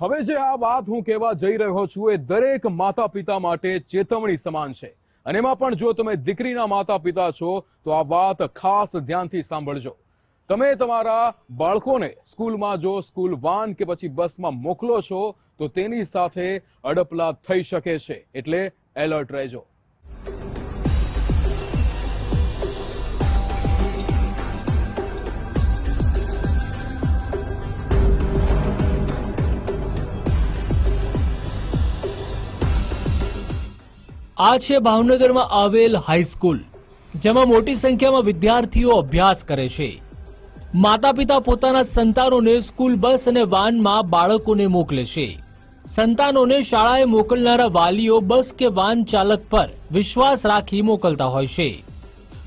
હવે જે આ વાત હું કહેવા જઈ રહ્યો છું, એ દરેક માતા પિતા માટે ચેતવણી સમાન છે. અને એમાં પણ જો તમે દીકરીના માતા પિતા છો, તો આ વાત ખાસ ધ્યાનથી સાંભળજો. તમે તમારા બાળકોને સ્કૂલમાં જો સ્કૂલ વાન કે પછી બસમાં મોકલો છો, તો તેની સાથે અડપલા થઈ શકે છે. એટલે એલર્ટ રહેજો. આ છે ભાવનગરમાં આવેલ હાઈસ્કૂલ જેમાં મોટી સંખ્યામાં વિદ્યાર્થીઓ અભ્યાસ કરે છે. માતા પિતા પોતાના સંતાનોને સ્કૂલ બસ અને વાનમાં બાળકોને મોકલે છે. સંતાનોને શાળાએ મોકલનારા વાલીઓ બસ કે વાન ચાલક પર વિશ્વાસ રાખી મોકલતા હોય છે.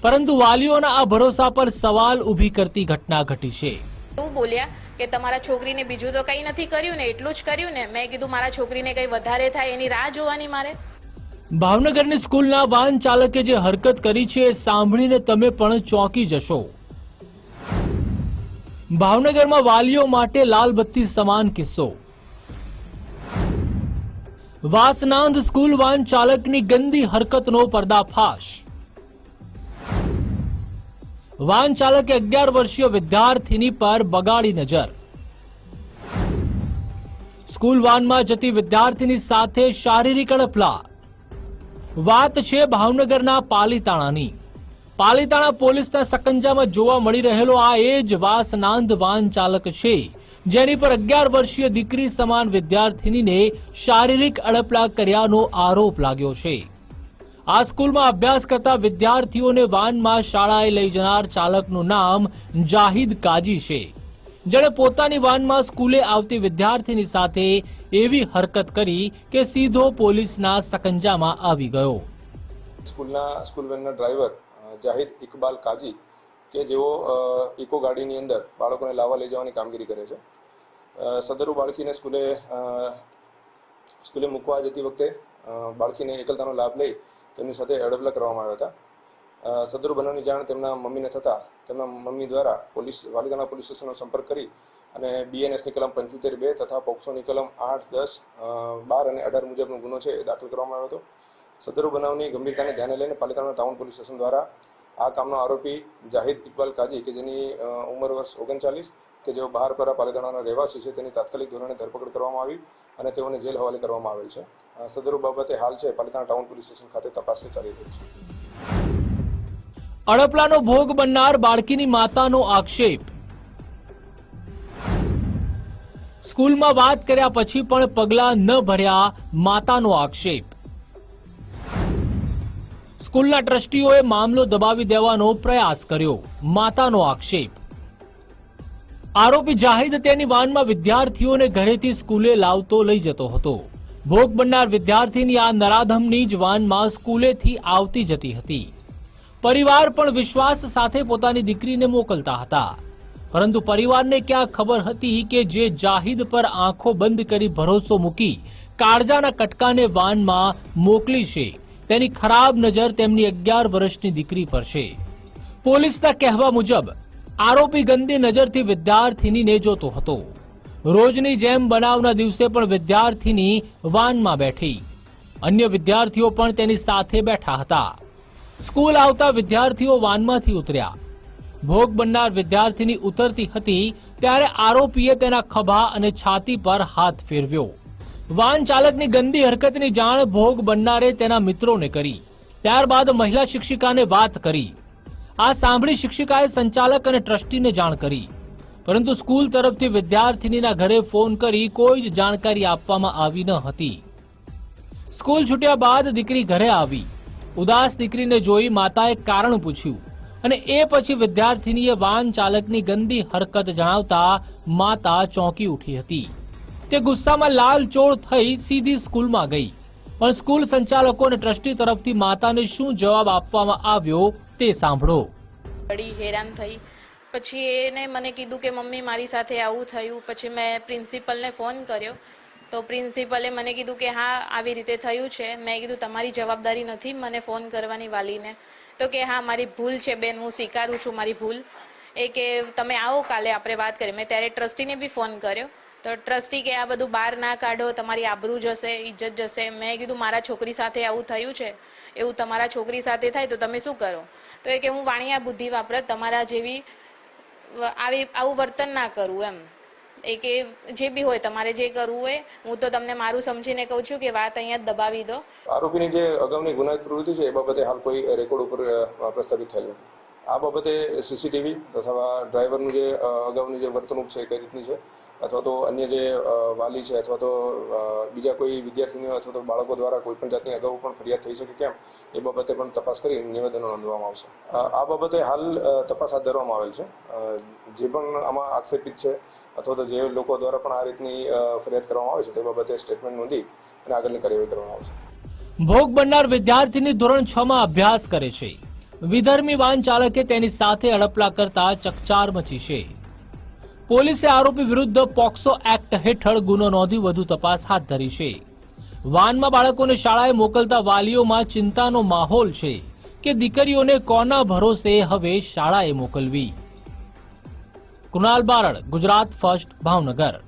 પરંતુ વાલીઓના આ ભરોસા પર સવાલ ઊભી કરતી ઘટના ઘટી છે. એવું બોલ્યા કે તમારા છોકરીને બીજું તો કંઈ નથી કર્યું ને, એટલું જ કર્યું ને? મેં કીધું, મારા છોકરીને કંઈ વધારે થાય એની રાહ જોવાની મારે? ભાવનગરની સ્કૂલના વાહન ચાલકે જે હરકત કરી છે એ સાંભળીને તમે પણ ચોંકી જશો. ભાવનગરમાં વાલીઓ માટે લાલબત્તી સમાન કિસ્સો. વાસનાંદ સ્કૂલ વાહન ચાલકની ગંદી હરકતનો પર્દાફાશ. વાહન ચાલકે અગિયાર વર્ષીય વિદ્યાર્થીની પર બગાડી નજર. સ્કૂલ વાનમાં જતી વિદ્યાર્થીની સાથે શારીરિક અડપલા. વાત છે ભાવનગરના પાલીતાણાની. પાલીતાણા પોલીસના સકંજામાં જોવા મળી રહેલો આ એ જ વાસનાંદ વાન ચાલક છે, જેની પર અગિયાર વર્ષીય દીકરી સમાન વિદ્યાર્થીનીને શારીરિક અડપલા કર્યાનો આરોપ લાગ્યો છે. આ સ્કૂલમાં અભ્યાસ કરતા વિદ્યાર્થીઓને વાનમાં શાળાએ લઈ જનાર ચાલકનું નામ જાહિદ કાજી છે, જેણે પોતાની વાનમાં સ્કૂલે આવતી વિદ્યાર્થીની સાથે એવી હરકત કરી કે સીધો પોલીસના સકંજામાં આવી ગયો. સ્કૂલના સ્કૂલ વેનના ડ્રાઈવર જાહિદ ઇકબાલ કાજી, કે જેઓ ઇકો ગાડીની અંદર બાળકોને લાવવા લઈ જવાની કામગીરી કરે છે. સદરુ બાળકીને સ્કૂલે સ્કૂલે મૂકવા જતી વખતે બાળકીને એકલતાનો લાભ લઈ તેમની સાથે અડબલા કરવામાં આવ્યા હતા. સદરુ બનાવની જાણ તેમના મમ્મીને થતાં તેમના મમ્મી દ્વારા પોલીસ વાલિદાના પોલીસ સ્ટેશનનો સંપર્ક કરી અને બીએનએસની કલમ પંચોતેર બે તથા પોક્સોની કલમ આઠ દસ બાર અને અઢાર મુજબનો ગુનો છે એ દાખલ કરવામાં આવ્યો હતો. સદરુ બનાવની ગંભીરતાને ધ્યાને લઈને પાલિતાણા ટાઉન પોલીસ સ્ટેશન દ્વારા આ કામનો આરોપી જાહિદ ઇકબાલ કાજી, કે જેની ઉંમર વર્ષ ઓગણચાલીસ, કે જેઓ બહારપરા પાલિતાણાના રહેવાસી છે, તેની તાત્કાલિક ધોરણે ધરપકડ કરવામાં આવી અને તેઓને જેલ હવાલે કરવામાં આવેલ છે. સદરૂ બાબતે હાલ છે પાલિતાણા ટાઉન પોલીસ સ્ટેશન ખાતે તપાસ ચાલી રહી છે. અડપલાનો ભોગ બનનાર બાળકીની માતાનો આક્ષેપ સ્કૂલમાં વાત કર્યા પછી પણ પગલાં ન ભર્યા માતાનો આક્ષેપ. સ્કૂલના ટ્રસ્ટીઓએ મામલો દબાવી દેવાનો પ્રયાસ કર્યો, માતાનો આક્ષેપ. આરોપી જાહિદ તેની વાનમાં વિદ્યાર્થીઓને ઘરેથી સ્કૂલે લાવતો લઈ જતો હતો. ભોગ બનનાર વિદ્યાર્થીની આ નરાધમની જ વાનમાં સ્કૂલેથી આવતી જતી હતી. પરિવાર પણ વિશ્વાસ સાથે પોતાની દીકરીને મોકલતા હતા. પરંતુ પરિવારને ક્યાં ખબર હતી કે જે જાહિદ પર આંખો બંધ કરી ભરોસો મૂકી કાળજાના કટકાને વાનમાં મોકલી છે, તેની ખરાબ નજર તેમની અગિયાર વર્ષની દીકરી પર છે. પોલીસના કહેવા મુજબ, આરોપી ગંદી નજરથી વિદ્યાર્થીનીને જોતો હતો. રોજની જેમ બનાવના દિવસે પણ વિદ્યાર્થીની વાનમાં બેઠી. અન્ય વિદ્યાર્થીઓ પણ તેની સાથે બેઠા હતા. સ્કૂલ આવતા વિદ્યાર્થીઓ વાનમાંથી ઉતર્યા. ભોગ બનનાર વિદ્યાર્થીની ઉતરતી હતી ત્યારે આરોપીએ તેના ખભા અને છાતી પર હાથ ફેરવ્યો. વાહન ચાલકની ગંદી હરકતની જાણ ભોગ બનનારે તેના મિત્રોને કરી. ત્યારબાદ મહિલા શિક્ષિકાને વાત કરી. આ સાંભળી શિક્ષિકાએ સંચાલક અને ટ્રસ્ટીને જાણ કરી. પરંતુ સ્કૂલ તરફથી વિદ્યાર્થીનીના ઘરે ફોન કરી કોઈ જ જાણકારી આપવામાં આવી ન હતી. સ્કૂલ છૂટ્યા બાદ દીકરી ઘરે આવી. ઉદાસ દીકરીને જોઈ માતાએ કારણ પૂછ્યું. અને એ પછી વિદ્યાર્થીનીએ વાહન ચાલકની ગંદી હરકત જણાવતા માતા ચોંકી ઉઠી હતી. તે ગુસ્સામાં લાલચોળ થઈ સીધી સ્કૂલમાં ગઈ. પણ સ્કૂલ સંચાલકો અને ટ્રસ્ટી તરફથી માતાને શું જવાબ આપવામાં આવ્યો તે સાંભળો. બડી હેરાન થઈ. પછી એને મને કીધું કે, મમ્મી, મારી સાથે આવું થયું. પછી મેં પ્રિન્સિપલને ફોન કર્યો. તો પ્રિન્સિપલે મને કીધું કે હા, આવી રીતે થયું છે. મેં કીધું, તમારી જવાબદારી નથી મને ફોન કરવાની વાલીને. તો કે, હા, મારી ભૂલ છે બેન, હું સ્વીકારું છું મારી ભૂલ. એ કે, તમે આવો કાલે, આપણે વાત કરીએ મેં ત્યારે ટ્રસ્ટીને બી ફોન કર્યો. તો ટ્રસ્ટી કે, આ બધું બહાર ના કાઢો, તમારી આબરૂ જશે ઇજ્જત જશે મેં કીધું, મારા છોકરી સાથે આવું થયું છે, એવું તમારા છોકરી સાથે થાય તો તમે શું કરો? તો એ કે, હું વાણિયા બુદ્ધિ વાપરત, તમારા જેવી આવી, આવું વર્તન ના કરું, એમ. એ કે જે બી હોય તમારે જે કરવું હોય, હું તો તમને મારું સમજીને કહું છું કે વાત અહીંયા દબાવી દો. આરોપીની જે અગાઉની ગુનાહિત પ્રવૃત્તિ છે એ બાબતે હાલ કોઈ રેકોર્ડ ઉપર પ્રસ્થાપિત થયેલ નથી. આ બાબતે સીસીટીવી તથા ડ્રાઈવરનું જે અગાઉની જે વર્તણૂક છે કઈ રીતની છે? અથવા તો અન્ય જે વાલી છે અથવા તો બીજા કોઈ વિદ્યાર્થીનીઓ અથવા તો બાળકો દ્વારા કોઈ પણ જાતની અગાઉ પણ ફરિયાદ થઈ શકે કેમ? એ બાબતે પણ તપાસ કરી નિવેદનો નોંધવામાં આવશે. આ બાબતે હાલ તપાસ હાથ ધરવામાં આવેલ છે. જે પણ આમાં આક્ષેપિત છે અથવા તો જે લોકો દ્વારા પણ આ રીતની ફરિયાદ કરવામાં આવે છે તે બાબતે સ્ટેટમેન્ટ નોંધી અને આગળની કાર્યવાહી કરવામાં આવશે. ભોગ બનનાર વિદ્યાર્થીની ધોરણ છ માં અભ્યાસ કરે છે. વિધર્મી વાહન ચાલકે તેની સાથે અડપલા કરતા ચકચાર મચી છે. પોલીસે આરોપી વિરુદ્ધ પોક્સો એક્ટ હેઠળ ગુનો નોંધી વધુ તપાસ હાથ ધરી છે. વાનમાં બાળકોને શાળાએ મોકલતા વાલીઓમાં ચિંતાનો માહોલ છે કે દીકરીઓને કોના ભરોસે હવે શાળાએ મોકલવી? કુણાલ બારડ, ગુજરાત ફર્સ્ટ, ભાવનગર.